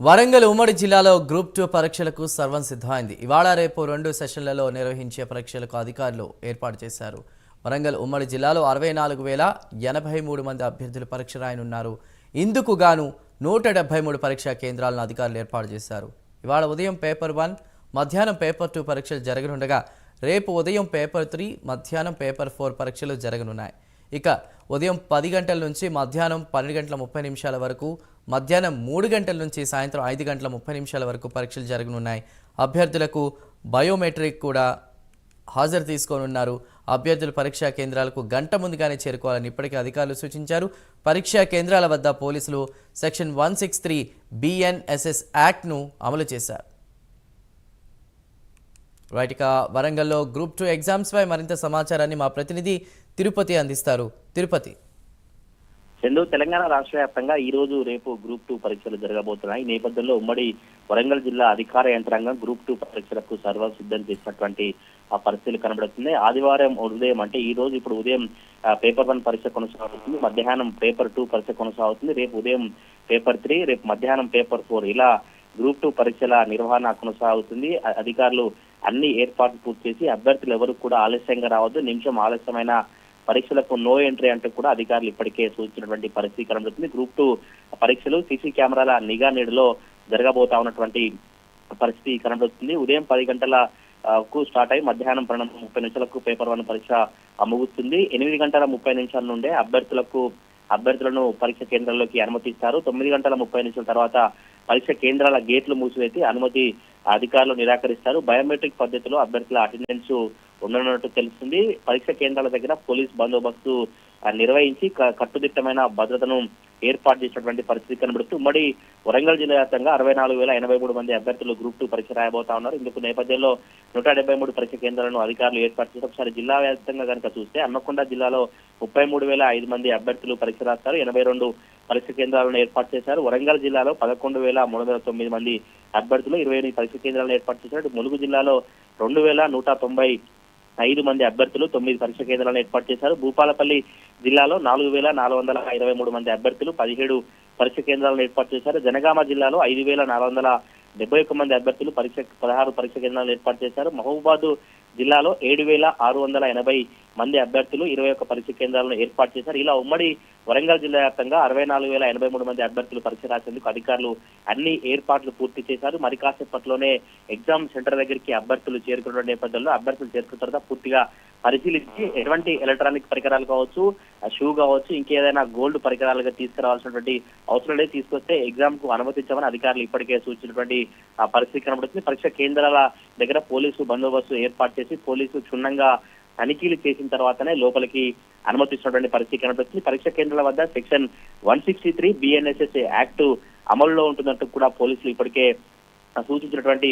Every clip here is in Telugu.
వరంగల్ ఉమ్మడి జిల్లాలో గ్రూప్ టూ పరీక్షలకు సర్వం సిద్ధమైంది. ఇవాళ రేపు రెండు సెషన్లలో నిర్వహించే పరీక్షలకు అధికారులు ఏర్పాటు చేశారు. వరంగల్ ఉమ్మడి జిల్లాలో అరవై నాలుగు వేల ఎనభై మూడు మంది అభ్యర్థులు పరీక్ష రాయనున్నారు. ఇందుకు గాను నూట డెబ్బై మూడు పరీక్షా కేంద్రాలను అధికారులు ఏర్పాటు చేశారు. ఇవాళ ఉదయం పేపర్ వన్ మధ్యాహ్నం పేపర్ టూ పరీక్షలు జరగనుండగా రేపు ఉదయం పేపర్ త్రీ మధ్యాహ్నం పేపర్ ఫోర్ పరీక్షలు జరగనున్నాయి. ఇక ఉదయం పది గంటల నుంచి మధ్యాహ్నం పన్నెండు గంటల ముప్పై నిమిషాల వరకు మధ్యాహ్నం మూడు గంటల నుంచి సాయంత్రం ఐదు గంటల ముప్పై నిమిషాల వరకు పరీక్షలు జరగనున్నాయి. అభ్యర్థులకు బయోమెట్రిక్ కూడా హాజరు తీసుకోనున్నారు. అభ్యర్థులు పరీక్షా కేంద్రాలకు గంట ముందుగానే చేరుకోవాలని ఇప్పటికే అధికారులు సూచించారు. పరీక్షా కేంద్రాల వద్ద పోలీసులు section one six three BNSS యాక్ట్ను అమలు చేశారు. రైట్ ఇక వరంగల్లో గ్రూప్ టూ ఎగ్జామ్స్పై మరింత సమాచారాన్ని మా ప్రతినిధి తిరుపతి అందిస్తారు. తిరుపతి. చందు తెలంగాణ రాష్ట్ర వ్యాప్తంగా ఈ రోజు రేపు గ్రూప్ టూ పరీక్షలు జరగబోతున్నాయి. ఈ నేపథ్యంలో ఉమ్మడి వరంగల్ జిల్లా అధికార యంత్రాంగం గ్రూప్ టూ పరీక్షలకు సర్వం సిద్ధం చేసినటువంటి ఆ పరిస్థితులు కనబడుతుంది. ఆదివారం ఉదయం అంటే ఈ రోజు ఇప్పుడు ఉదయం పేపర్ వన్ పరీక్ష కొనసాగుతుంది. మధ్యాహ్నం పేపర్ టూ పరీక్ష కొనసాగుతుంది. రేపు ఉదయం పేపర్ త్రీ రేపు మధ్యాహ్నం పేపర్ ఫోర్ ఇలా గ్రూప్ టూ పరీక్షల నిర్వహణ కొనసాగుతుంది. అధికారులు అన్ని ఏర్పాట్లు పూర్తి చేసి అభ్యర్థులు ఎవరు కూడా ఆలస్యంగా రావద్దు. నిమిషం ఆలస్యమైన పరీక్షలకు నో ఎంట్రీ అంటూ కూడా అధికారులు ఇప్పటికే సూచించినటువంటి పరిస్థితి కనబడుతుంది. గ్రూప్ టూ పరీక్షలు సీసీ కెమెరాల నిఘా నీడలో జరగబోతా ఉన్నటువంటి పరిస్థితి కనబడుతుంది. ఉదయం పది గంటల కు స్టార్ట్ అయి మధ్యాహ్నం పన్నెండు ముప్పై నిమిషాలకు పేపర్ వన్ పరీక్ష ముగుస్తుంది ఎనిమిది గంటల ముప్పై నిమిషాల నుండే అభ్యర్థులకు అభ్యర్థులను పరీక్ష కేంద్రాల్లోకి అనుమతిస్తారు. తొమ్మిది గంటల ముప్పై నిమిషాల తర్వాత పరీక్ష కేంద్రాల గేట్లు మూసివేసి అనుమతి అధికారులు నిరాకరిస్తారు. బయోమెట్రిక్ పద్ధతిలో అభ్యర్థుల అటెండెన్స్ ఉండనున్నట్టు తెలుస్తుంది. పరీక్ష కేంద్రాల దగ్గర పోలీస్ బందోబస్తు నిర్వహించి క- కట్టుదిట్టమైన భద్రతను ఏర్పాటు చేసినటువంటి పరిస్థితి కనబడుతూ ఉమ్మడి వరంగల్ జిల్లా వ్యాప్తంగా అరవై నాలుగు వేల ఎనభై మూడు మంది అభ్యర్థులు గ్రూప్ టూ పరీక్ష రాయబోతా ఉన్నారు. ఇందుకు నేపథ్యంలో నూట డెబ్బై మూడు పరీక్ష కేంద్రాలను అధికారులు ఏర్పాటు చేశారు. ఒకసారి జిల్లా వ్యాప్తంగా కనుక చూస్తే హన్మకొండ జిల్లాలో ముప్పై మూడు వేల ఐదు మంది అభ్యర్థులు పరీక్ష రాస్తారు. ఎనభై రెండు పరీక్ష కేంద్రాలను ఏర్పాటు చేశారు. వరంగల్ జిల్లాలో పదకొండు వేల మూడు వందల తొమ్మిది మంది అభ్యర్థులు ఇరవై ఎనిమిది పరీక్ష కేంద్రాలను ఏర్పాటు చేశారు. ములుగు జిల్లాలో రెండు వేల నూట తొంభై ఐదు మంది అభ్యర్థులు తొమ్మిది పరీక్ష కేంద్రాలను ఏర్పాటు చేశారు. భూపాలపల్లి జిల్లాలో నాలుగు వేల నాలుగు వందల ఇరవై మూడు మంది అభ్యర్థులు పదిహేడు పరీక్ష కేంద్రాలను ఏర్పాటు చేశారు. జనగామ జిల్లాలో ఐదు వేల నాలుగు వందల డెబ్బై ఒక్క మంది అభ్యర్థులు పరీక్ష పదహారు పరీక్ష కేంద్రాలను ఏర్పాటు చేశారు. మహబూబాద్ జిల్లాలో ఏడు వేల ఆరు వందల ఎనభై మంది అభ్యర్థులు ఇరవై ఒక్క పరీక్ష కేంద్రాలను ఏర్పాటు చేశారు. ఇలా ఉమ్మడి వరంగల్ జిల్లా వ్యాప్తంగా అరవై నాలుగు వేల ఎనభై మూడు మంది అభ్యర్థులు పరీక్ష రాసేందుకు అధికారులు అన్ని ఏర్పాట్లు పూర్తి చేశారు. మరి కాసేపట్లోనే ఎగ్జామ్ సెంటర్ దగ్గరికి అభ్యర్థులు చేరుకున్న నేపథ్యంలో అభ్యర్థులు చేరుకున్న తర్వాత పూర్తిగా పరిశీలించి ఎటువంటి ఎలక్ట్రానిక్ పరికరాలు కావచ్చు షూ కావచ్చు ఇంకేదైనా గోల్డ్ పరికరాలుగా తీసుకురావాల్సినటువంటి అవసరం లేదు. తీసుకొస్తే ఎగ్జామ్కు అనుమతించమని అధికారులు ఇప్పటికే సూచించినటువంటి పరిస్థితి కనబడుతుంది. పరీక్ష కేంద్రాల దగ్గర పోలీసు బందోబస్తు ఏర్పాటు చేసి పోలీసు క్షుణ్ణంగా తనిఖీలు చేసిన తర్వాతనే లోపలికి అనుమతిస్తున్నటువంటి పరిస్థితి కనబడుతుంది పరీక్ష కేంద్రాల వద్ద section one sixty three BNSS act అమలులో ఉంటుందంటూ కూడా పోలీసులు ఇప్పటికే సూచించినటువంటి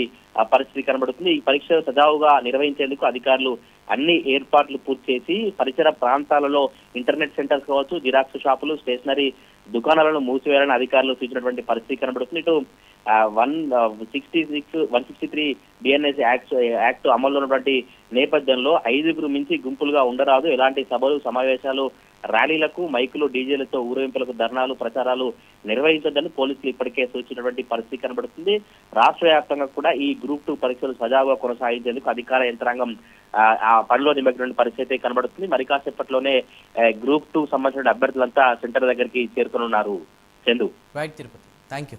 పరిస్థితి కనబడుతుంది. ఈ పరీక్ష సజావుగా నిర్వహించేందుకు అధికారులు అన్ని ఏర్పాట్లు పూర్తి చేసి పరిసర ప్రాంతాలలో ఇంటర్నెట్ సెంటర్స్ కావచ్చు జిరాక్స్ షాపులు స్టేషనరీ దుకాణాలను మూసివేయాలని అధికారులు సూచించినటువంటి పరిస్థితి కనబడుతుంది. ఇటు one sixty six one sixty three BNS act act అమల్లో ఉన్నటువంటి నేపథ్యంలో ఐదుగురు మించి గుంపులుగా ఉండరాదు. ఎలాంటి సభలు సమావేశాలు ర్యాలీలకు మైకులు డీజేలతో ఊరేగింపులకు ధర్నాలు ప్రచారాలు నిర్వహించొద్దని పోలీసులు ఇప్పటికే సూచించినటువంటి పరిస్థితి కనబడుతుంది. రాష్ట్ర వ్యాప్తంగా కూడా ఈ గ్రూప్ టూ పరీక్షలు సజావుగా కొనసాగించేందుకు అధికార యంత్రాంగం ఆ, పనిలో నిమగ్నమైన పరిస్థితి కనబడుతుంది. మరి కాసేపట్లోనే గ్రూప్ టూ సంబంధించిన అభ్యర్థులంతా సెంటర్ దగ్గరికి చేరుకునున్నారు. Chandu. Right Tirupati thank you